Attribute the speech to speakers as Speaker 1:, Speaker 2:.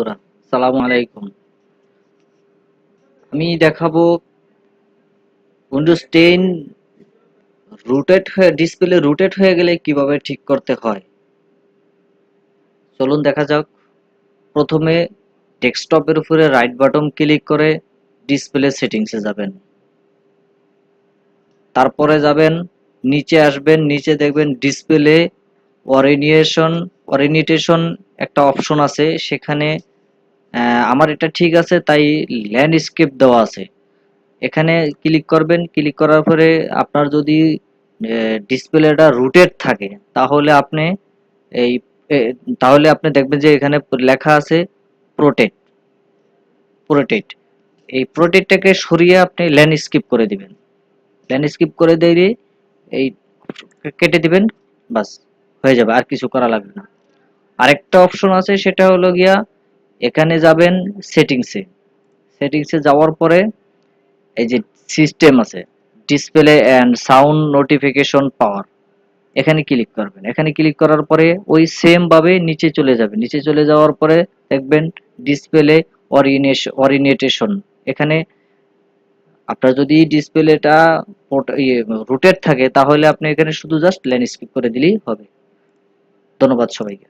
Speaker 1: বন্ধুরা সালাম আলাইকুম। আমি দেখাবো উইন্ডোজ টেন রুটেড হয়ে ডিসপ্লে রুটেড হয়ে গেলে কীভাবে ঠিক করতে হয়। চলুন দেখা যাক। প্রথমে ডেস্কটপের উপরে রাইট বাটন ক্লিক করে ডিসপ্লে সেটিংসে যাবেন। তারপরে যাবেন, নিচে আসবেন, নিচে দেখবেন ডিসপ্লে অরিনিয়েশন একটা অপশন আছে। সেখানে আমার এটা ঠিক আছে, তাই ল্যান্ডস্কেপ দেওয়া আছে। এখানে ক্লিক করবেন ক্লিক করার পরে আপনার যদি ডিসপ্লেটা রুটেড থাকে, তাহলে আপনি এই তাহলে আপনি দেখবেন যে এখানে লেখা আছে প্রোটেক্ট প্রোটেক্ট এই প্রোটেক্টটাকে সরিয়ে আপনি ল্যান্ডস্কেপ করে দিবেন। ল্যান্ডস্কেপ করে দিয়ে এই কেটে দিবেন, বাস, হয়ে যাবে, আর কিছু করা লাগবে না। আরেকটা অপশন আছে, সেটা হলো গিয়া এখানে যাবেন সেটিংসে সেটিংসে যাওয়ার পরে এই যে সিস্টেম আছে display and sound notification power এখানে ক্লিক করবেন। এখানে ক্লিক করার পরে ওই সেম ভাবে নিচে চলে যাবে। নিচে চলে যাওয়ার পরে দেখবেন ডিসপ্লে অরিনেটেশন এখানে আপনার যদি ডিসপ্লেটা রুটেড থাকে, তাহলে আপনি এখানে শুধু জাস্ট ল্যান্ডস্কেপ করে দিলেই হবে। ধন্যবাদ সবাইকে।